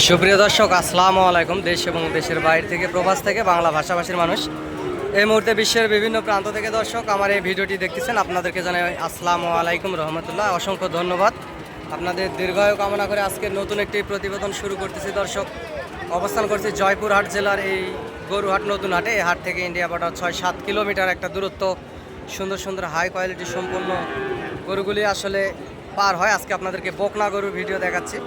সুপ্রিয় দর্শক, আসসালামু আলাইকুম। দেশ এবং দেশের বাইরে থেকে, প্রবাস থেকে বাংলা ভাষাভাষীর মানুষ। এই মুহূর্তে বিশ্বের বিভিন্ন প্রান্ত থেকে দর্শক আমার এই ভিডিওটি দেখতেছেন। আপনাদেরকে জানাই আসসালামু আলাইকুম রহমতুল্লাহ। অসংখ্য ধন্যবাদ। আপনাদের দীর্ঘায়ু কামনা করে আজকে নতুন একটি প্রতিবেদন শুরু করতেছি দর্শক। অবস্থান করছি জয়পুরহাট জেলার এই গরুহাট নতুন হাটে। এই হাট থেকে ইন্ডিয়া বর্ডার ছয় সাত কিলোমিটার একটা দূরত্ব। সুন্দর সুন্দর হাই কোয়ালিটি সম্পন্ন গরুগুলি আসলে পার হয়। আজকে আপনাদেরকে বকনা গরুর ভিডিও দেখাচ্ছি।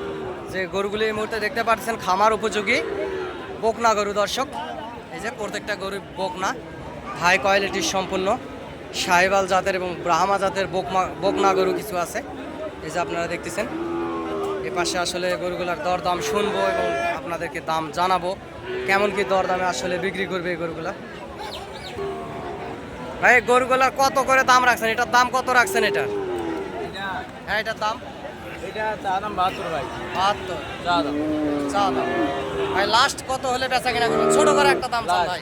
যে গরুগুলি এই মুহূর্তে দেখতে পাচ্ছেন, খামার উপযোগী। বকনা গরু, দর্শক। এই যে প্রত্যেকটা গরু বকনা। হাই কোয়ালিটির সম্পূর্ণ। সাহেবাল জাতের এবং ব্রাহ্মা জাতের বকমা, বকনা গরু কিছু আছে। এই যে আপনারা দেখতেছেন। এ পাশে আসলে গরুগুলার দরদাম শুনব এবং আপনাদেরকে দাম জানাব। কেমন কি দরদামে আসলে বিক্রি করবে এই গরুগুলা? ভাই, গরুগুলার কত করে দাম রাখছেন? এটার দাম কত রাখছেন এটার? হ্যাঁ এটার দাম? এটা চা দাম বাহাত্তর ভাই। বাহাত্তর? চা দাম চা দাম ভাই লাস্ট কত হলে বেচা কিনা করবেন? ছোট করে একটা দাম চান ভাই।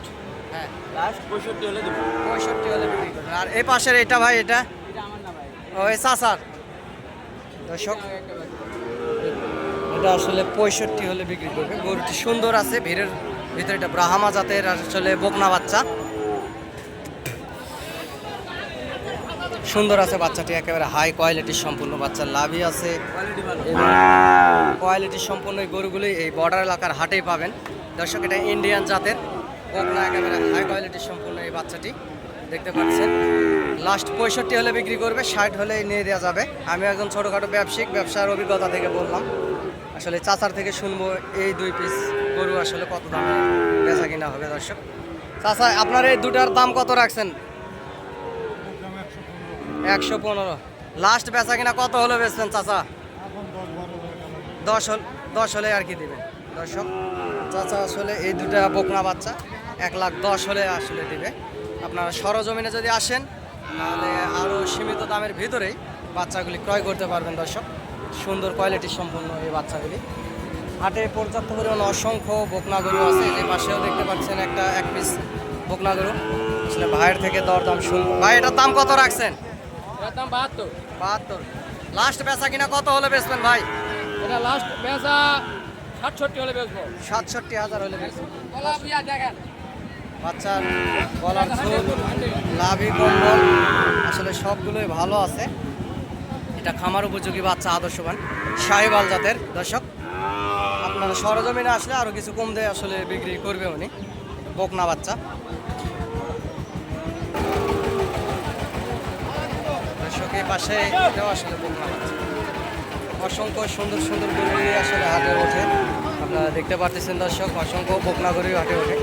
হ্যাঁ। লাস্ট পঁয়ষট্টি হলে দেবো। পঁয়ষট্টি হলে বিক্রি করবেন। আর এই পাশের এটা ভাই এটা? এটা আমার না ভাই। ওই চাচার। দর্শক এটা আসলে পঁয়ষট্টি হলে বিক্রি করবে। গরুটি সুন্দর আছে ভিড়ের ভিতরে এটা ব্রাহ্মা জাতের আসলে বকনা বাচ্চা। সুন্দর আছে বাচ্চাটি, একেবারে হাই কোয়ালিটির সম্পূর্ণ বাচ্চার লাভই আছে। কোয়ালিটি ভালো কোয়ালিটি সম্পন্ন এই গরুগুলি এই বর্ডার এলাকার হাটেই পাবেন। দর্শক, এটা ইন্ডিয়ান জাতের বকনা একেবারে হাই কোয়ালিটির সম্পূর্ণ এই বাচ্চাটি, দেখতে পাচ্ছেন। লাস্ট পঁয়ষট্টি হলে বিক্রি করবে, ষাট হলে নিয়ে দেওয়া যাবে। আমি একজন ছোটোখাটো ব্যবসায়িক, ব্যবসার অভিজ্ঞতা থেকে বললাম। আসলে চাচার থেকে শুনব এই দুই পিস গরু আসলে কত দামে বেচা কিনা হবে দর্শক। চাচা, আপনার এই দুটার দাম কত রাখছেন? একশো পনেরো। লাস্ট বেচা কিনা কত হলে বেচবেন চাচা? দশ হল, দশ হলে আর কি দিবে দর্শক, চাচা আসলে এই দুটা বকনা বাচ্চা, এক লাখ দশ হলে আসলে দিবে। আপনারা সরজমিনে যদি আসেন, তাহলে আরও সীমিত দামের ভিতরেই বাচ্চাগুলি ক্রয় করতে পারবেন দর্শক। সুন্দর কোয়ালিটি সম্পন্ন এই বাচ্চাগুলি। হাটে পর্যাপ্ত পরিমাণ অসংখ্য বকনা গরু আছে। যে পাশেও দেখতে পাচ্ছেন একটা এক পিস বকনা গরু আসলে ভাইয়ের থেকে দরদাম শুনব ভাই, এটার দাম কত রাখছেন? দাম বাহাত্তর। বাহাত্তর। লাস্ট বেচা কিনা কত হলে বেচবেন ভাই? এটা লাস্ট পেঁচা ষাটষট্টি হলে বেচবো। সাতষট্টি হাজার হলে পিয়া দেখেন। বাচ্চার গলার ঝোল লাভি কম্বল আসলে সবগুলোই ভালো আছে। এটা খামার উপযোগী বাচ্চা আদর্শবান শাহিবাল জাতের দর্শক। আপনারা সরজমিনে আসলে আরও কিছু কম দেয় আসলে বিক্রি করবে উনি। বকনা বাচ্চা। দর্শক এই পাশে এটাও আসলে বাচ্চা অসংখ্য সুন্দর সুন্দর গরু আসলে হাটে ওঠে। আপনারা দেখতে পাচ্ছেন দর্শক, অসংখ্য বকনা গরু হাটে ওঠে।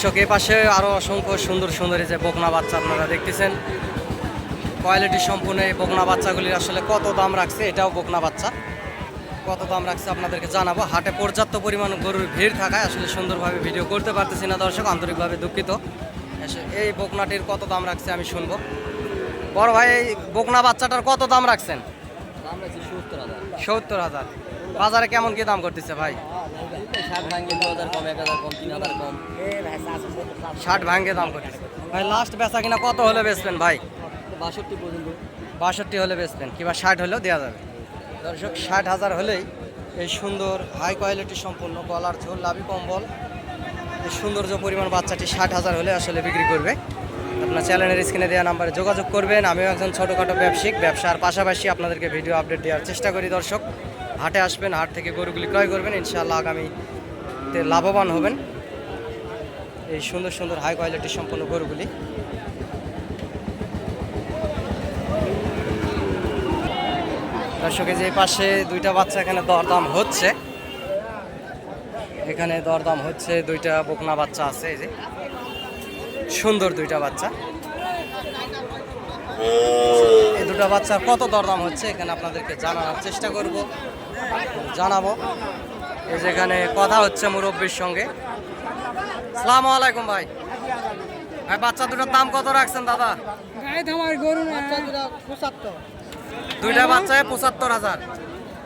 দর্শক এ পাশে আরও অসংখ্য সুন্দর সুন্দর যে বকনা বাচ্চা আপনারা দেখতেছেন। কোয়ালিটি সম্পূর্ণ এই বকনা বাচ্চাগুলির আসলে কত দাম রাখছে এটাও বকনা বাচ্চা। কত দাম রাখছে আপনাদেরকে জানাব। হাটে পর্যাপ্ত পরিমাণ গরুর ভিড় থাকায় আসলে সুন্দরভাবে ভিডিও করতে পারতেছি না দর্শক আন্তরিকভাবে দুঃখিত। এই বকনাটির কত দাম রাখছে আমি শুনব। বড় ভাই এই বকনা বাচ্চাটার কত দাম রাখছেন? সত্তর হাজার। সত্তর হাজার। বাজারে কেমন কি দাম করতেছে ভাই? ষাট ভাঙ্গে দু হাজার কম এক হাজার কম তিন হাজার কম। ষাট ভাঙ্গে দাম করতেছে ভাই লাস্ট বেচা কিনা কত হলে বেচবেন ভাই? বাষট্টি পর্যন্ত। বাষট্টি হলে বেচবেন কিংবা ষাট হলেও দেওয়া যাবে। দর্শক ষাট হাজার হলেই এই সুন্দর হাই কোয়ালিটি সম্পূর্ণ গলার ঝোল লাভি কম্বল। এই সৌন্দর্য পরিমাণ বাচ্চাটি ষাট হাজার হলে আসলে বিক্রি করবে। আপনার চ্যানেলের স্ক্রিনে দেওয়া নাম্বারে যোগাযোগ করবেন। আমিও একজন ছোটোখাটো ব্যবসায়িক ব্যবসার পাশাপাশি আপনাদেরকে ভিডিও আপডেট দেওয়ার চেষ্টা করি দর্শক। হাটে আসবেন, হাট থেকে গরুগুলি ক্রয় করবেন, ইনশাআল্লাহ আগামীতে লাভবান হবেন। এই সুন্দর সুন্দর হাই কোয়ালিটি সম্পন্ন গরুগুলি। দর্শকের যে পাশে দুইটা বাচ্চা এখানে দরদাম হচ্ছে। এখানে দরদাম হচ্ছে, দুইটা বকনা বাচ্চা আছে, এই যে। সুন্দর দুইটা বাচ্চা। এই দুটো বাচ্চার কত দরদাম হচ্ছে, এখানে আপনাদেরকে জানানোর চেষ্টা করব। জানাব। এই যেখানে কথা হচ্ছে মুরব্বীর সঙ্গে। সালাম আলাইকুম ভাই। ভাই বাচ্চা দুটোর দাম কত রাখছেন দাদা? দুইটা বাচ্চায় পঁচাত্তর হাজার।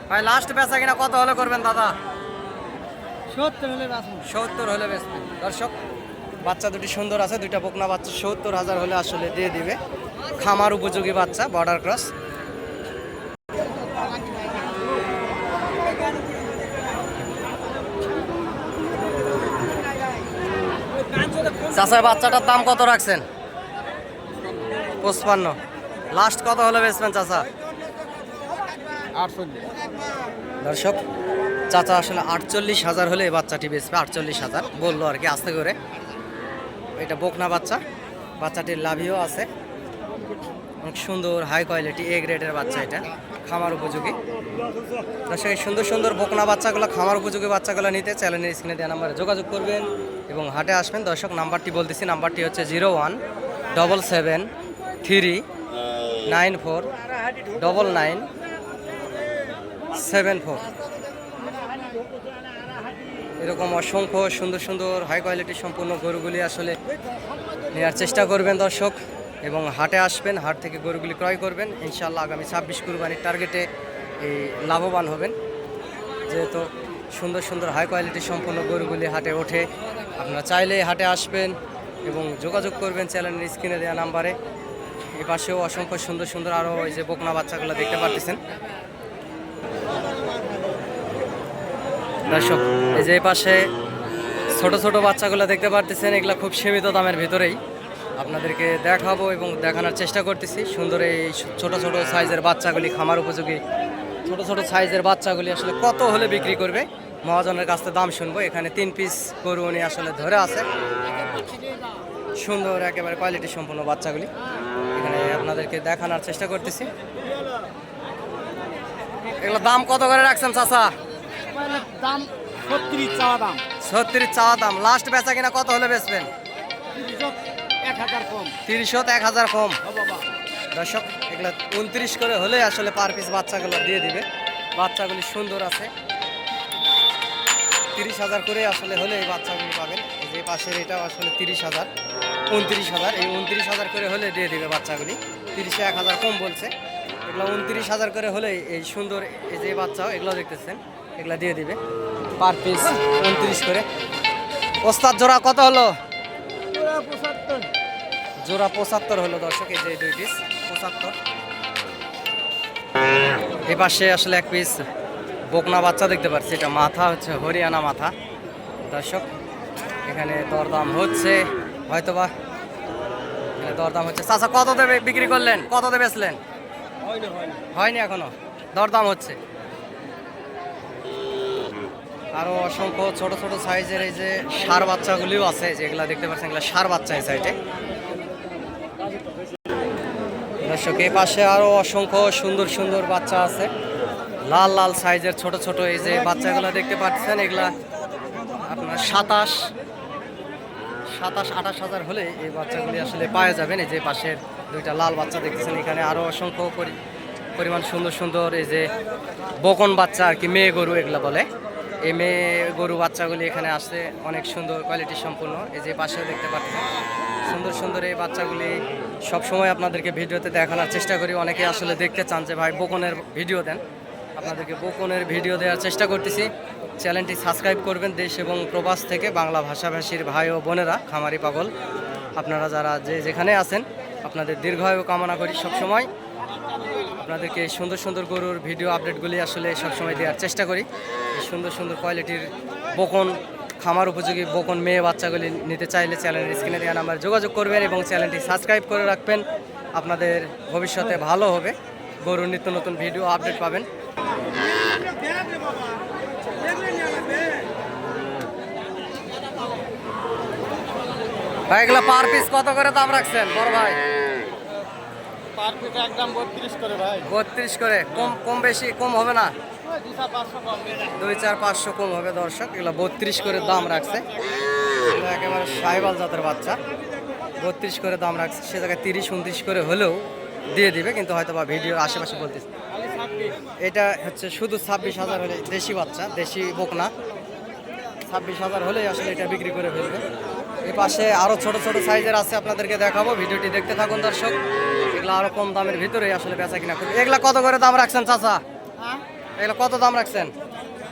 ভাই লাস্ট বেচা কিনা কত হলে করবেন দাদা? সত্তর হলে বেচবেন দর্শক বাচ্চা দুটি সুন্দর আছে দুইটা বকনা বাচ্চা সত্তর হাজার হলে আসলে দিয়ে দিবে। খামার উপযোগী বাচ্চা বর্ডার ক্রস চাষার বাচ্চাটার দাম কত রাখছেন? পঁচপান্ন। লাস্ট কত হলে বেচবেন চাচা? দর্শক চাচা আসলে আটচল্লিশ হাজার হলে এই বাচ্চাটি বেচবে আটচল্লিশ হাজার। বলল আর কি আস্তে করে। এটা বকনা বাচ্চা। বাচ্চাটির লাভিও আছে। অনেক সুন্দর হাই কোয়ালিটি এ গ্রেডের বাচ্চা এটা, খামার উপযোগী। দর্শক, এই সুন্দর সুন্দর বকনা বাচ্চাগুলো, খামার উপযোগী বাচ্চাগুলো নিতে চ্যানেলের স্ক্রিনে দেওয়া নাম্বারে যোগাযোগ করবেন এবং হাটে আসবেন। দর্শক, নাম্বারটি বলতেছি, নাম্বারটি হচ্ছে zero one double seven three nine four double nine seven four এরকম অসংখ্য সুন্দর সুন্দর হাই কোয়ালিটি সম্পূর্ণ গরুগুলি আসলে নেওয়ার চেষ্টা করবেন দর্শক। এবং হাটে আসবেন, হাট থেকে গরুগুলি ক্রয় করবেন। ইনশাল্লাহ আগামী ছাব্বিশ কুরবানির টার্গেটে এই লাভবান হবেন। যেহেতু সুন্দর সুন্দর হাই কোয়ালিটি সম্পন্ন গরুগুলি হাটে ওঠে। আপনারা চাইলে হাটে আসবেন এবং যোগাযোগ করবেন চ্যানেলের স্ক্রিনে দেওয়া নাম্বারে। এই পাশেও অসংখ্য সুন্দর সুন্দর আরও ওই যে বকনা বাচ্চাগুলো দেখতে পারতেছেন। দর্শক, এই যে পাশে ছোট ছোট বাচ্চাগুলো দেখতে পারতেছেন, এগুলো খুব সীমিত দামের ভিতরেই। আপনাদেরকে দেখাবো এবং দেখানোর চেষ্টা করতেছি। সুন্দর এই ছোট ছোট সাইজের বাচ্চাগুলি খামার উপযোগী। ছোট ছোট সাইজের বাচ্চাগুলি আসলে কত হলে বিক্রি করবে? মহাজনের কাছ থেকে দাম শুনব। এখানে তিন পিস গরু উনি আসলে ধরে আছে। সুন্দর একেবারে কোয়ালিটি সম্পন্ন বাচ্চাগুলি। এখানে আপনাদেরকে দেখানোর চেষ্টা করতেছি। এগুলো দাম কত করে রাখছেন চাচা? দাম ছত্রিশ চাওয়া দাম। ছত্রিশ চাওয়া দাম। লাস্ট বেচা কিনা কত হলে বেচবেন? তিরিশত এক হাজার কম। দর্শক এগুলো উনত্রিশ করে হলে আসলে পার পিস বাচ্চাগুলো দিয়ে দিবে। বাচ্চাগুলি সুন্দর আছে। তিরিশ হাজার করে আসলে হলে এই বাচ্চাগুলি পাবেন। যে পাশের এটাও আসলে তিরিশ হাজার উনত্রিশ হাজার। এই উনত্রিশ হাজার করে হলে দিয়ে দিবে বাচ্চাগুলি। তিরিশে এক হাজার কম বলছে। এগুলো উনত্রিশ হাজার করে হলে এই সুন্দর এই যে বাচ্চাও এগুলো দেখতেছেন এগুলো দিয়ে দিবে। পার পিস উনত্রিশ করে। ওস্তাদ জোড়া কত হলো? জোড়া পঁচাত্তর হলো দর্শক এই যে দুই পিস পঁচাত্তর। এ পাশে আসলে এক পিস বকনা বাচ্চা দেখতে পাচ্ছি এটা মাথা হচ্ছে হরিয়ানা মাথা। দর্শক এখানে দরদাম হচ্ছে হয়তোবা এখানে দরদাম হচ্ছে। চাচা কত দেবে বিক্রি করলেন? কত দেবে বেচলেন? হয় হয় হয়নি এখনও? দরদাম হচ্ছে। আরও অসংখ্য ছোট ছোট সাইজের এই যে সার বাচ্চাগুলিও আছে যেগুলা দেখতে পাচ্ছেন এগুলো সার বাচ্চা এই সাইডে দর্শক, এই পাশে আরও অসংখ্য সুন্দর সুন্দর বাচ্চা আছে। লাল লাল সাইজের ছোট ছোট এই যে বাচ্চাগুলো দেখতে পাচ্ছেন, এগুলা আপনার সাতাশ সাতাশ, আঠাশ হাজার হলে এই বাচ্চাগুলি আসলে পাওয়া যাবেন এই যে পাশের দুইটা লাল বাচ্চা দেখতেছেন, এখানে আরও অসংখ্য পরি- পরিমাণ সুন্দর সুন্দর এই যে বকন বাচ্চা আর কি, মেয়ে গরু এগুলো বলে। এই মেয়ে গরু বাচ্চাগুলি এখানে আসছে, অনেক সুন্দর কোয়ালিটি সম্পূর্ণ। এই যে পাশে দেখতে পাচ্ছেন সুন্দর সুন্দর এই বাচ্চাগুলি সবসময় আপনাদেরকে ভিডিওতে দেখানোর চেষ্টা করি। অনেকে আসলে দেখতে চান যে, ভাই, বকনের ভিডিও দেন। আপনাদেরকে বকনের ভিডিও দেওয়ার চেষ্টা করতেছি। চ্যানেলটি সাবস্ক্রাইব করবেন দেশ এবং প্রবাস থেকে বাংলা ভাষাভাষীর ভাই ও বোনেরা, খামারি পাগল। আপনারা যারা যে যেখানে আছেন, আপনাদের দীর্ঘায়ু কামনা করি সবসময়। আপনাদেরকে সুন্দর সুন্দর গরুর ভিডিও আপডেটগুলি আসলে সবসময় দেওয়ার চেষ্টা করি। সুন্দর সুন্দর কোয়ালিটির বকন খামার উপযোগী বকন মেয়ে বাচ্চাগুলি নিতে চাইলে চ্যানেলের স্ক্রিনে দেওয়া নাম্বার যোগাযোগ করবেন এবং চ্যানেলটি সাবস্ক্রাইব করে রাখবেন। আপনাদের ভবিষ্যতে ভালো হবে। গরুর নিত্য নতুন ভিডিও আপডেট পাবেন। ভাই এগুলো পার পিস কত করে দাম রাখছেন? বড় ভাই। পার পিস একদম বত্রিশ করে ভাই। বত্রিশ করে। কম কম বেশি কম হবে না? দুই চার পাঁচশো কম হবে দর্শক, এগুলো বত্রিশ করে দাম রাখছে। একেবারে সাহেবাল জাতের বাচ্চা। বত্রিশ করে দাম রাখছে, সে জায়গায় তিরিশ উনত্রিশ করে হলেও দিয়ে দিবে, কিন্তু হয়তো বা ভিডিওর আশেপাশে বলতেছে। এটা হচ্ছে শুধু ছাব্বিশ হাজার হলে দেশি বাচ্চা, দেশি বকনা। ছাব্বিশ হাজার হলেই আসলে এটা বিক্রি করে ফেলবে। এই পাশে আরও ছোট ছোট সাইজের আছে, আপনাদেরকে দেখাবো। ভিডিওটি দেখতে থাকুন দর্শক। এগুলো আরও কম দামের ভিতরেই আসলে বেচা কিনা এগুলা কত করে দাম রাখছেন চাচা? হ্যাঁ? এগুলো কত দাম রাখছেন?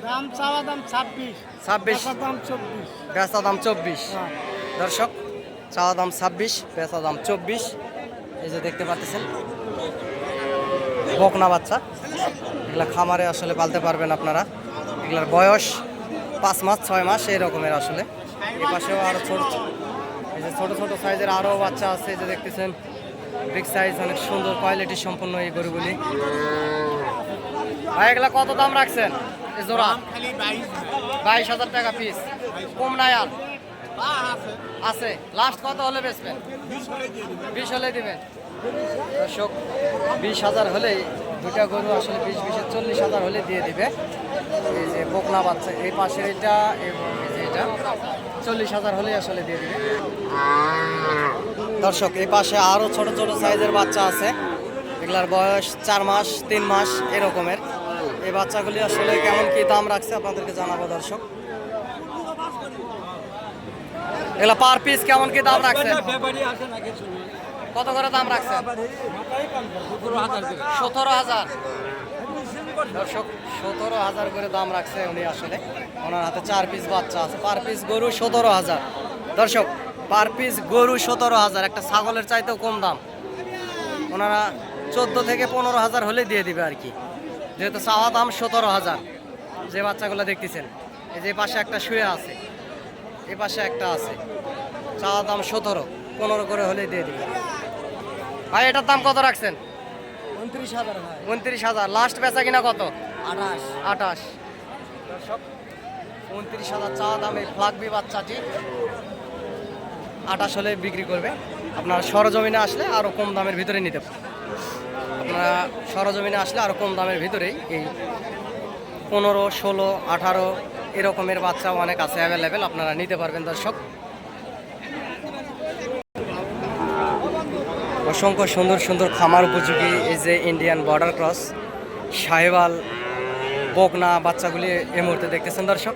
দাম চাওয়া দাম ছাব্বিশ ছাব্বিশ। দাম চব্বিশ। বেচা দাম চব্বিশ। হ্যাঁ। দর্শক চাওয়া দাম ছাব্বিশ বেচা দাম চব্বিশ। এই যে দেখতে পাচ্ছেন বকনা বাচ্চা। এগুলো খামারে আসলে পালতে পারবেন আপনারা। এগুলার বয়স পাঁচ মাস ছয় মাস এই রকমের আসলে। এই পাশেও আরও ছোট এই যে ছোটো ছোটো সাইজের আরও বাচ্চা আছে এই যে দেখতেছেন। বিগ সাইজ অনেক সুন্দর কোয়ালিটি সম্পন্ন এই গরুগুলি। ভাই এগুলা কত দাম রাখছেন? জোড়া। বাইশ বাইশ হাজার টাকা পিস কম নাই আর? আছে। লাস্ট কত হলে বেচবেন? বিশ হলে দিবেন। দর্শক বিশ হাজার হলেই দুটা গরু আসলে বিশ বিশে চল্লিশ হাজার হলে দিয়ে দিবে। এই যে বকনা বাচ্চা এই পাশের এটা এবং এই যে এটা চল্লিশ হাজার হলেই আসলে দিয়ে দিবে। দর্শক এই পাশে আরও ছোট ছোট সাইজের বাচ্চা আছে। এগুলার বয়স চার মাস তিন মাস এরকমের। এই বাচ্চাগুলি আসলে কেমন কি দাম রাখছে আপনাদেরকে জানাব, দর্শক? এগুলো পার পিস কেমন কি দাম কিছু কত করে দাম রাখছে? সতেরো হাজার। দর্শক, সতেরো হাজার করে দাম রাখছে উনি আসলে। ওনার হাতে চার পিস বাচ্চা আছে। পার পিস গরু সতেরো হাজার। দর্শক পার পিস গরু সতেরো হাজার। একটা ছাগলের চাইতেও কম দাম। ওনারা চোদ্দ থেকে পনেরো হাজার হলে দিয়ে দিবে আর কি। যেহেতু চাওয়া দাম সতেরো হাজার যে বাচ্চাগুলো দেখতেছেন এই যে পাশে একটা শুয়ে আছে এ পাশে একটা আছে চাওয়া দাম সতেরো পনেরো করে হলে দিয়ে দিবে ভাই এটার দাম কত রাখছেন? উনত্রিশ হাজার উনত্রিশ হাজার লাস্ট বেচা কিনা কত? আঠাশ। আঠাশ। দর্শক উনত্রিশ হাজার চাওয়া দামে ফ্লাগবি বাচ্চাটি আঠাশ হলে বিক্রি করবে। আপনার সরজমিনে আসলে আরও কম দামের ভিতরে নিতে পারেন আপনারা সরজমিনে আসলে আরও কম দামের ভিতরেই এই পনেরো, ষোলো, আঠারো এরকমের বাচ্চা অনেক আছে অ্যাভেলেবেল আপনারা নিতে পারবেন দর্শক। অসংখ্য সুন্দর সুন্দর খামার উপযোগী এই যে ইন্ডিয়ান বর্ডার ক্রস সাহেবাল, বকনা বাচ্চাগুলি এই মুহূর্তে দেখতেছেন দর্শক।